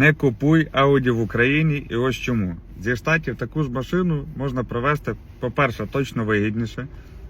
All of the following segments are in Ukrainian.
Не купуй Audi в Україні і ось чому. Зі штатів таку ж машину можна привезти, по-перше, точно вигідніше.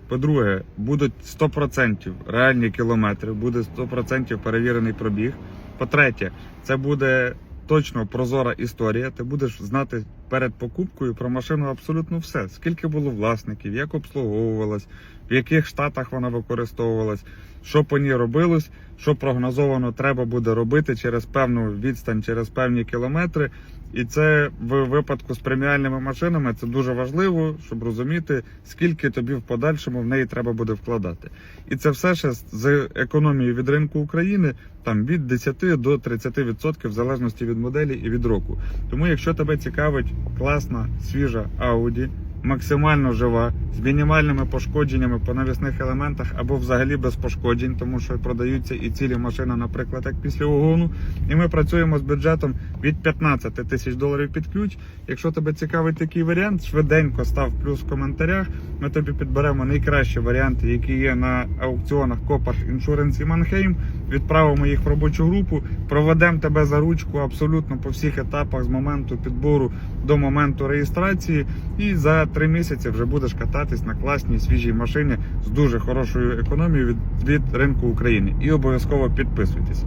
По-друге, будуть 100% реальні кілометри, буде 100% перевірений пробіг. По-третє, це буде точно прозора історія. Ти будеш знати перед покупкою про машину абсолютно все. Скільки було власників, як обслуговувалась, в яких штатах вона використовувалась, що по ній робилось, що прогнозовано треба буде робити через певну відстань, через певні кілометри. І це в випадку з преміальними машинами це дуже важливо, щоб розуміти, скільки тобі в подальшому в неї треба буде вкладати. І це все ще з економією від ринку України там від 10 до 30% в залежності від моделі і від року. Тому, якщо тебе цікавить класна свіжа Audi, максимально жива, з мінімальними пошкодженнями по навісних елементах або взагалі без пошкоджень, тому що продаються і цілі машини, наприклад, як після угону. І ми працюємо з бюджетом від 15 тисяч доларів під ключ. Якщо тебе цікавить такий варіант, швиденько став плюс в коментарях. Ми тобі підберемо найкращі варіанти, які є на аукціонах Копах Insurance і Манхейм. Відправимо їх в робочу групу, проведемо тебе за ручку абсолютно по всіх етапах з моменту підбору до моменту реєстрації. І за три місяці вже будеш кататись на класній свіжій машині з дуже хорошою економією від, від ринку України. І обов'язково підписуйтесь.